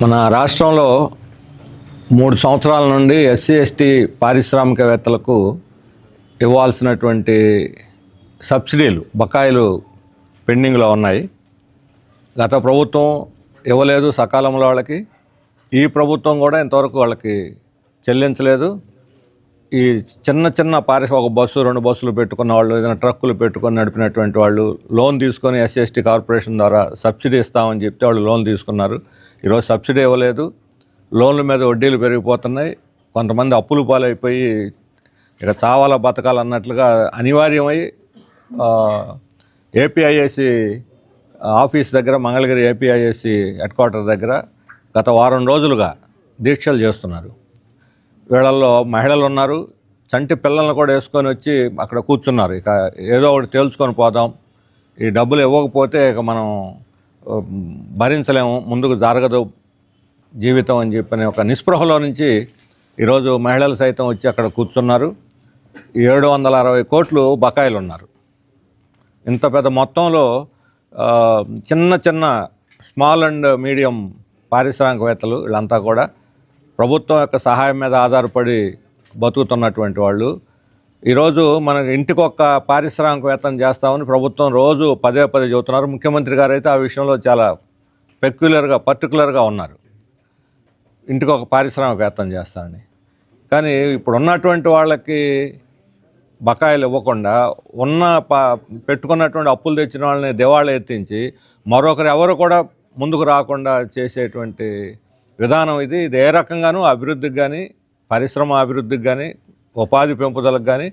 మన రాష్ట్రంలో మూడు సంవత్సరాల నుండి ఎస్సీ ఎస్టీ పారిశ్రామికవేత్తలకు ఇవ్వాల్సినటువంటి సబ్సిడీలు బకాయిలు పెండింగ్లో ఉన్నాయి. గత ప్రభుత్వం ఇవ్వలేదు సకాలంలో వాళ్ళకి. ఈ ప్రభుత్వం కూడా ఇంతవరకు వాళ్ళకి చెల్లించలేదు. ఈ చిన్న చిన్న పారిశ ఒక బస్సు రెండు బస్సులు పెట్టుకున్న వాళ్ళు ఏదైనా ట్రక్కులు పెట్టుకొని నడిపినటువంటి వాళ్ళు లోన్ తీసుకొని ఎస్సీ ఎస్టీ కార్పొరేషన్ ద్వారా సబ్సిడీ ఇస్తామని చెప్తే వాళ్ళు లోన్ తీసుకున్నారు. ఈరోజు సబ్సిడీ ఇవ్వలేదు. లోన్ల మీద వడ్డీలు పెరిగిపోతున్నాయి. కొంతమంది అప్పులు పాలైపోయి ఇక చావాలా బతకాలన్నట్లుగా అనివార్యమై ఏపీఐఎస్సి ఆఫీస్ దగ్గర మంగళగిరి ఏపీఐఎస్సి హెడ్ క్వార్టర్ దగ్గర గత వారం రోజులుగా దీక్షలు చేస్తున్నారు. వీళ్ళల్లో మహిళలు ఉన్నారు. చంటి పిల్లల్ని కూడా వేసుకొని వచ్చి అక్కడ కూర్చున్నారు. ఇక ఏదో ఒకటి తేల్చుకొని పోదాం. ఈ డబ్బులు ఇవ్వకపోతే ఇక మనం భరించలేము ముందుకు జరగదు జీవితం అని చెప్పని ఒక నిస్పృహలో నుంచి ఈరోజు మహిళలు సైతం వచ్చి అక్కడ కూర్చున్నారు. ఏడు వందల అరవై కోట్లు బకాయిలు ఉన్నారు ఇంత పెద్ద మొత్తంలో చిన్న చిన్న స్మాల్ అండ్ మీడియం పారిశ్రామికవేత్తలు వీళ్ళంతా కూడా ప్రభుత్వం యొక్క సహాయం మీద ఆధారపడి బతుకుతున్నటువంటి వాళ్ళు. ఈరోజు మన ఇంటికి ఒక్క పారిశ్రామికవేత్తను చేస్తామని ప్రభుత్వం రోజు పదే పదే చెబుతున్నారు. ముఖ్యమంత్రి గారు అయితే ఆ విషయంలో చాలా పెక్యులర్గా పర్టికులర్గా ఉన్నారు. ఇంటికి ఒక పారిశ్రామికవేత్తం చేస్తానని కానీ ఇప్పుడు ఉన్నటువంటి వాళ్ళకి బకాయిలు ఇవ్వకుండా ఉన్న పెట్టుకున్నటువంటి అప్పులు తెచ్చిన వాళ్ళని దివాళ ఎత్తించి మరొకరు ఎవరు కూడా ముందుకు రాకుండా చేసేటువంటి విధానం ఇది. ఇది ఏ రకంగానూ అభివృద్ధికి కానీ పరిశ్రమ అభివృద్ధికి కానీ ఉపాధి పెంపుదలకు కానీ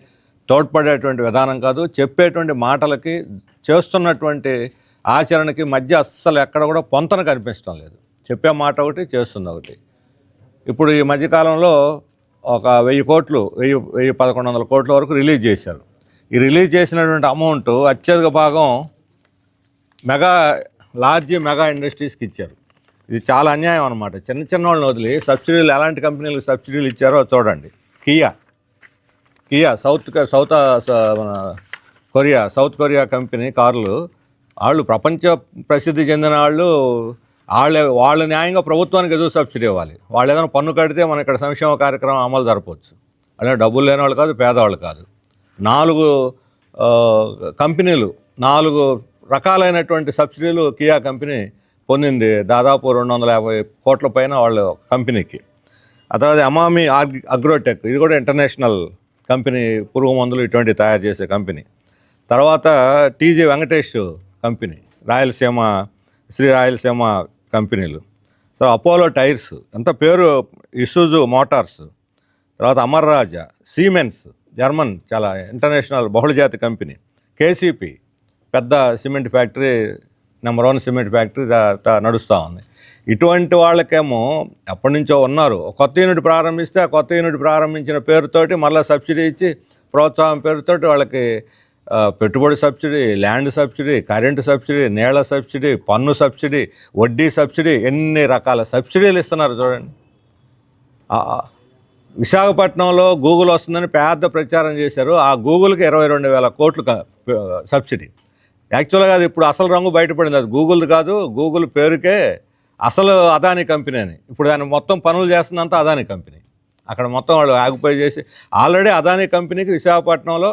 తోడ్పడేటువంటి విధానం కాదు. చెప్పేటువంటి మాటలకి చేస్తున్నటువంటి ఆచరణకి మధ్య అస్సలు ఎక్కడ కూడా పొంతన కనిపించడం లేదు. చెప్పే మాట ఒకటి చేస్తుంది ఒకటి. ఇప్పుడు ఈ మధ్యకాలంలో ఒక వెయ్యి కోట్లు వెయ్యి వెయ్యి పదకొండు వందల కోట్ల వరకు రిలీజ్ చేశారు. ఈ రిలీజ్ చేసినటువంటి అమౌంట్ అత్యధిక భాగం మెగా లార్జ్ మెగా ఇండస్ట్రీస్కి ఇచ్చారు. ఇది చాలా అన్యాయం అనమాట చిన్న చిన్న వాళ్ళని వదిలి సబ్సిడీలు ఎలాంటి కంపెనీలకు సబ్సిడీలు ఇచ్చారో చూడండి. కియా. కియా సౌత్ సౌత్ స- మన కొరియా సౌత్ కొరియా కంపెనీ కార్లు వాళ్ళు ప్రపంచ ప్రసిద్ధి చెందిన వాళ్ళు వాళ్ళే వాళ్ళు న్యాయంగా ప్రభుత్వానికి ఎదురు సబ్సిడీ ఇవ్వాలి. వాళ్ళు ఏదైనా పన్ను కడితే మన ఇక్కడ సంక్షేమ కార్యక్రమం అమలు జరపవచ్చు. అలా డబ్బులు లేని వాళ్ళు కాదు పేదవాళ్ళు కాదు. నాలుగు కంపెనీలు నాలుగు రకాలైనటువంటి సబ్సిడీలు కియా కంపెనీ పొందింది. దాదాపు రెండు వందల యాభై కోట్ల పైన వాళ్ళ కంపెనీకి. ఆ తర్వాత అమామి ఆగ్- అగ్రోటెక్ ఇది కూడా ఇంటర్నేషనల్ కంపెనీ పురుగు మందులు ఇటువంటి తయారు చేసే కంపెనీ. తర్వాత టీజీ వెంకటేష్ కంపెనీ రాయలసీమ శ్రీ రాయలసీమ కంపెనీలు. సో అపోలో టైర్స్ ఎంత పేరు ఇసూజు మోటార్స్. తర్వాత అమర్ రాజా సీమెన్స్ జర్మన్ చాలా ఇంటర్నేషనల్ బహుళజాతి కంపెనీ. కేసీపీ పెద్ద cement factory number one cement factory నడుస్తూ ఉంది. ఇటువంటి వాళ్ళకేమో ఎప్పటి నుంచో ఉన్నారు. కొత్త యూనిట్ ప్రారంభిస్తే ఆ కొత్త యూనిట్ ప్రారంభించిన పేరుతోటి మళ్ళీ సబ్సిడీ ఇచ్చి ప్రోత్సాహం పేరుతోటి వాళ్ళకి పెట్టుబడి subsidy land subsidy current subsidy నీళ్ళ సబ్సిడీ పన్ను సబ్సిడీ వడ్డీ సబ్సిడీ ఎన్ని రకాల సబ్సిడీలు ఇస్తున్నారు చూడండి. విశాఖపట్నంలో గూగుల్ వస్తుందని పెద్ద ప్రచారం చేశారు. ఆ గూగుల్కి ఇరవై రెండు వేల కోట్లు సబ్సిడీ. యాక్చువల్గా అది ఇప్పుడు అసలు రంగు బయటపడింది. అది గూగుల్ కాదు గూగుల్ పేరుకే అసలు అదాని కంపెనీ అని. ఇప్పుడు దాన్ని మొత్తం పనులు చేస్తుందంతా అదాని కంపెనీ. అక్కడ మొత్తం వాళ్ళు ఆగిపోయి చేసి ఆల్రెడీ అదాని కంపెనీకి విశాఖపట్నంలో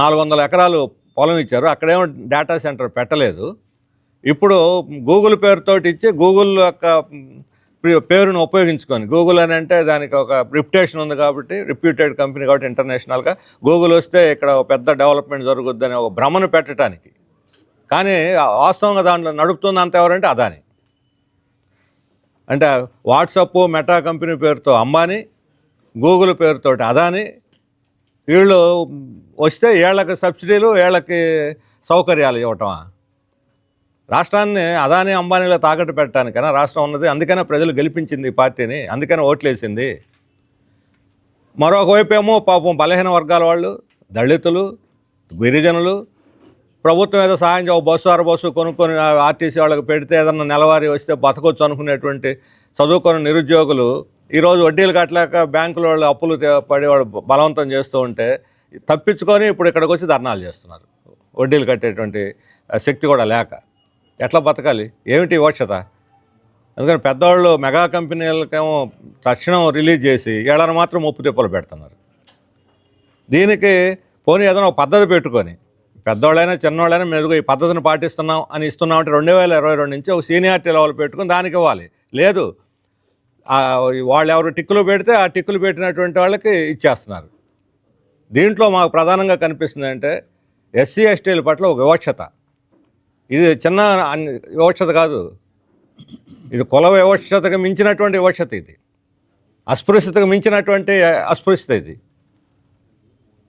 నాలుగు వందల ఎకరాలు పొలం ఇచ్చారు. అక్కడేమో డేటా సెంటర్ పెట్టలేదు. ఇప్పుడు గూగుల్ పేరుతోటి ఇచ్చి గూగుల్ యొక్క పేరును ఉపయోగించుకొని గూగుల్ అని అంటే దానికి ఒక రిప్యుటేషన్ ఉంది కాబట్టి రిప్యూటెడ్ కంపెనీ కాబట్టి ఇంటర్నేషనల్గా గూగుల్ వస్తే ఇక్కడ ఒక పెద్ద డెవలప్మెంట్ జరుగుద్దని ఒక భ్రమను పెట్టడానికి కానీ వాస్తవంగా దాంట్లో నడుపుతుంది అంత ఎవరంటే అదాని. అంటే వాట్సప్ మెటా కంపెనీ పేరుతో అంబానీ గూగుల్ పేరుతోటి అదాని వీళ్ళు వస్తే ఏళ్ళకి సబ్సిడీలు ఏళ్ళకి సౌకర్యాలు ఇవ్వటమా? రాష్ట్రాన్ని అదాని అంబానీలో తాకట్టు పెట్టడానికైనా రాష్ట్రం ఉన్నది. అందుకనే ప్రజలు గెలిపించింది ఈ పార్టీని. అందుకనే ఓట్లేసింది. మరొక వైపు ఏమో పాపం బలహీన వర్గాల వాళ్ళు దళితులు గిరిజనులు ప్రభుత్వం ఏదో సాయం చేయ బస్సు అర బస్సు కొనుక్కొని ఆర్టీసీ వాళ్ళకి పెడితే ఏదన్నా నెలవారీ వస్తే బతకొచ్చు అనుకునేటువంటి చదువుకున్న నిరుద్యోగులు ఈరోజు వడ్డీలు కట్టలేక బ్యాంకుల వాళ్ళు అప్పులు పడి వాళ్ళు బలవంతం చేస్తూ ఉంటే తప్పించుకొని ఇప్పుడు ఇక్కడికి వచ్చి ధర్నాలు చేస్తున్నారు. వడ్డీలు కట్టేటువంటి శక్తి కూడా లేక. ఎట్లా బతకాలి? ఏమిటి వివక్షత అందుకని పెద్దవాళ్ళు మెగా కంపెనీలకేమో తక్షణం రిలీజ్ చేసి ఏళ్ళని మాత్రం ముప్పు తిప్పలు పెడుతున్నారు. దీనికి పోనీ ఏదైనా ఒక పద్ధతి పెట్టుకొని పెద్దవాళ్ళైనా చిన్నవాళ్ళైనా మెరుగు ఈ పద్ధతిని పాటిస్తున్నాం అని ఇస్తున్నాం అంటే రెండు వేల ఇరవై రెండు నుంచి ఒక సీనియారిటీ లెవెల్ పెట్టుకుని దానికి ఇవ్వాలి. లేదు వాళ్ళు ఎవరు టిక్కులు పెడితే ఆ టిక్కులు పెట్టినటువంటి వాళ్ళకి ఇచ్చేస్తున్నారు. దీంట్లో మాకు ప్రధానంగా కనిపిస్తుంది అంటే ఎస్సీ ఎస్టీల పట్ల ఒక వివక్షత. ఇది చిన్న వివక్షత కాదు. ఇది కుల వివక్షతకు మించినటువంటి వివక్షత ఇది. అస్పృశ్యతకు మించినటువంటి అస్పృశ్యత ఇది.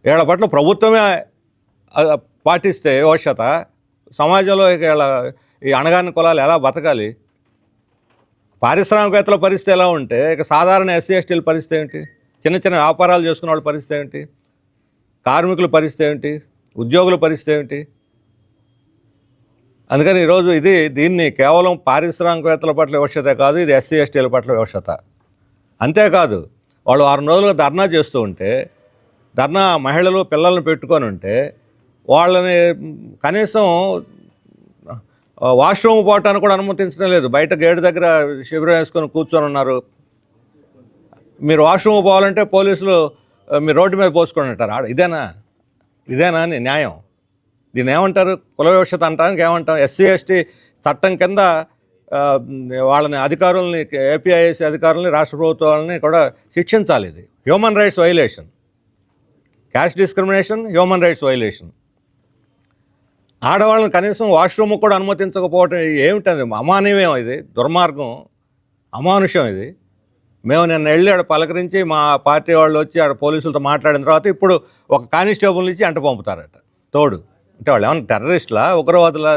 వీళ్ళ పట్ల ప్రభుత్వమే పాటిస్తే వివక్షత సమాజంలో ఇక ఈ అణగారిన కులాలు ఎలా బతకాలి? పారిశ్రామికవేత్తల పరిస్థితి ఎలా ఉంటే ఇక సాధారణ ఎస్సీ ఎస్టీల పరిస్థితి ఏంటి? చిన్న చిన్న వ్యాపారాలు చేసుకున్న వాళ్ళ పరిస్థితి ఏంటి? కార్మికుల పరిస్థితి ఏంటి? ఉద్యోగుల పరిస్థితి ఏంటి? అందుకని ఈరోజు ఇది దీన్ని కేవలం పారిశ్రామికవేత్తల పట్ల వివక్షతే కాదు ఇది ఎస్సీ ఎస్టీల పట్ల వివక్షత అంతేకాదు వాళ్ళు వారం రోజులుగా ధర్నా చేస్తూ ఉంటే ధర్నా మహిళలు పిల్లలను పెట్టుకొని ఉంటే వాళ్ళని కనీసం వాష్రూమ్ పోవటానికి కూడా అనుమతించడం లేదు. బయట గేట్ దగ్గర శిబిరం వేసుకొని కూర్చొని ఉన్నారు మీరు వాష్రూమ్ పోవాలంటే పోలీసులు మీరు రోడ్డు మీద పోసుకొని ఉంటారు. ఆడ ఇదేనా? ఇదేనా అని న్యాయం? దీన్ని ఏమంటారు? కుల వివక్షత అంటానికి ఏమంటాం? ఎస్సీ ఎస్టీ చట్టం కింద వాళ్ళని అధికారుల్ని ఏపీఐఎస్సీ అధికారులని రాష్ట్ర ప్రభుత్వాలని కూడా శిక్షించాలి ఇది. Human rights violation. Caste discrimination human rights violation. ఆడవాళ్ళని కనీసం వాష్రూమ్ కూడా అనుమతించకపోవటం ఏమిటది అమానవీయం ఇది దుర్మార్గం అమానుషం ఇది. మేము నిన్న వెళ్ళి ఆడ పలకరించి మా పార్టీ వాళ్ళు వచ్చి ఆడ పోలీసులతో మాట్లాడిన తర్వాత ఇప్పుడు ఒక కానిస్టేబుల్ ఇచ్చి అంట పంపుతారట. తోడు. అంటే వాళ్ళు ఏమన్నా టెర్రరిస్టులా? ఉగ్రవాదుల?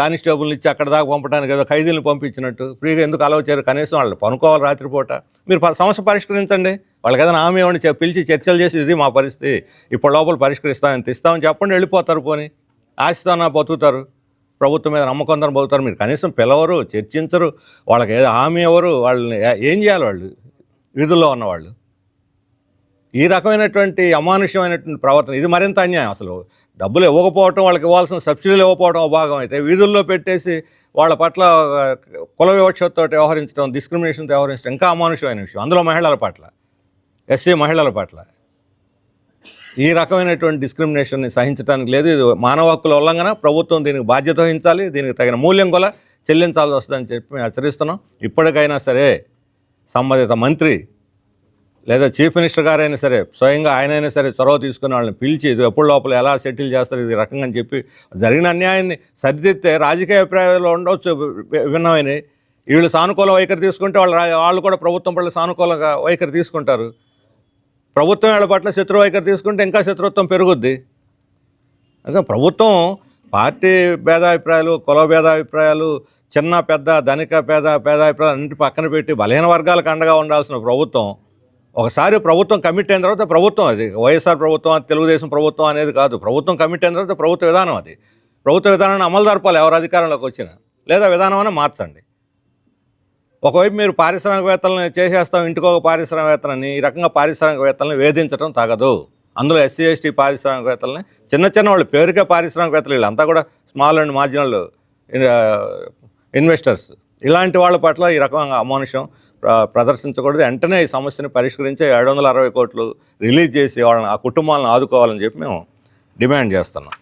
కానిస్టేబుల్ ఇచ్చి అక్కడ దాకా పంపడానికి ఏదో ఖైదీలను పంపించినట్టు. ఫ్రీగా ఎందుకు అలవచ్చారు కనీసం వాళ్ళు పనుకోవాలి రాత్రిపూట. మీరు సమస్య పరిష్కరించండి. వాళ్ళకి ఏదైనా హామీ ఇవ్వండి పిలిచి చర్చలు చేసి ఇది మా పరిస్థితి. ఇప్పుడు లోపల పరిష్కరిస్తామని తెస్తామని చెప్పండి వెళ్ళిపోతారు పోని. ఆశతో బతుకుతారు? ప్రభుత్వం మీద నమ్మకంతో బతుకుతారు? మీరు కనీసం పిలవరు చర్చించరు. వాళ్ళకి ఏదో హామీ ఎవరు వాళ్ళని ఏం చేయాలి వాళ్ళు? వీధుల్లో ఉన్నవాళ్ళు. ఈ రకమైనటువంటి అమానుష్యమైనటువంటి ప్రవర్తన ఇది మరింత అన్యాయం అసలు. డబ్బులు ఇవ్వకపోవటం వాళ్ళకి ఇవ్వాల్సిన సబ్సిడీలు ఇవ్వకపోవడం భాగం అయితే వీధుల్లో పెట్టేసి వాళ్ళ పట్ల కుల వివక్షతో వ్యవహరించడం డిస్క్రిమినేషన్తో వ్యవహరించడం ఇంకా అమానుషమైన విషయం. అందులో మహిళల పట్ల ఎస్సీ మహిళల పట్ల. ఈ రకమైనటువంటి డిస్క్రిమినేషన్ని సహించడానికి లేదు. ఇది మానవ హక్కుల ఉల్లంఘన. ప్రభుత్వం దీనికి బాధ్యత వహించాలి. దీనికి తగిన మూల్యం కూడా చెల్లించాల్సి వస్తుందని చెప్పి మేము హెచ్చరిస్తున్నాం. ఇప్పటికైనా సరే సంబంధిత మంత్రి లేదా చీఫ్ మినిస్టర్ గారైనా సరే స్వయంగా ఆయనైనా సరే చొరవ తీసుకుని వాళ్ళని పిలిచి ఇది ఎప్పుడు లోపల ఎలా సెటిల్ చేస్తారు ఇది రకంగా అని చెప్పి జరిగిన అన్యాయాన్ని సరిదిద్దితే రాజకీయ అభిప్రాయాలు ఉండవచ్చు విభిన్నమైన వీళ్ళు సానుకూల వైఖరి తీసుకుంటే వాళ్ళు వాళ్ళు కూడా ప్రభుత్వం పట్ల సానుకూలంగా వైఖరి తీసుకుంటారు. ప్రభుత్వం వాళ్ళ పట్ల శత్రు వైఖరి తీసుకుంటే ఇంకా శత్రుత్వం పెరుగుద్ది. అదే ప్రభుత్వం పార్టీ భేదాభిప్రాయాలు కుల భేదాభిప్రాయాలు చిన్న పెద్ద ధనిక పేద భేదాభిప్రాయాలు అన్నింటి పక్కన పెట్టి బలహీన వర్గాలకు అండగా ఉండాల్సిన ప్రభుత్వం. ఒకసారి ప్రభుత్వం కమిట్ అయిన తర్వాత ప్రభుత్వం అది. వైఎస్ఆర్ ప్రభుత్వం తెలుగుదేశం ప్రభుత్వం అనేది కాదు. ప్రభుత్వం కమిట్ అయిన తర్వాత ప్రభుత్వ విధానం అది. ప్రభుత్వ విధానాన్ని అమలు జరపాలి ఎవరు అధికారంలోకి వచ్చినా. లేదా విధానం మార్చండి. ఒకవైపు మీరు పారిశ్రామికవేత్తలను చేసేస్తాం ఇంటికి ఒక పారిశ్రామికవేత్తలని ఈ రకంగా పారిశ్రామికవేత్తలను వేధించడం తగదు. అందులో ఎస్సీ ఎస్టీ పారిశ్రామికవేత్తలని చిన్న చిన్న వాళ్ళు పేరుకే పారిశ్రామికవేత్తలు వీళ్ళంతా కూడా స్మాల్ అండ్ మార్జినల్ ఇన్వెస్టర్స్. ఇలాంటి వాళ్ళ పట్ల ఈ రకంగా అమానుషం ప్రదర్శించకూడదు. వెంటనే ఈ సమస్యను పరిష్కరించి ఏడు వందల అరవై కోట్లు రిలీజ్ చేసి వాళ్ళని ఆ కుటుంబాలను ఆదుకోవాలని చెప్పి మేము డిమాండ్ చేస్తున్నాం.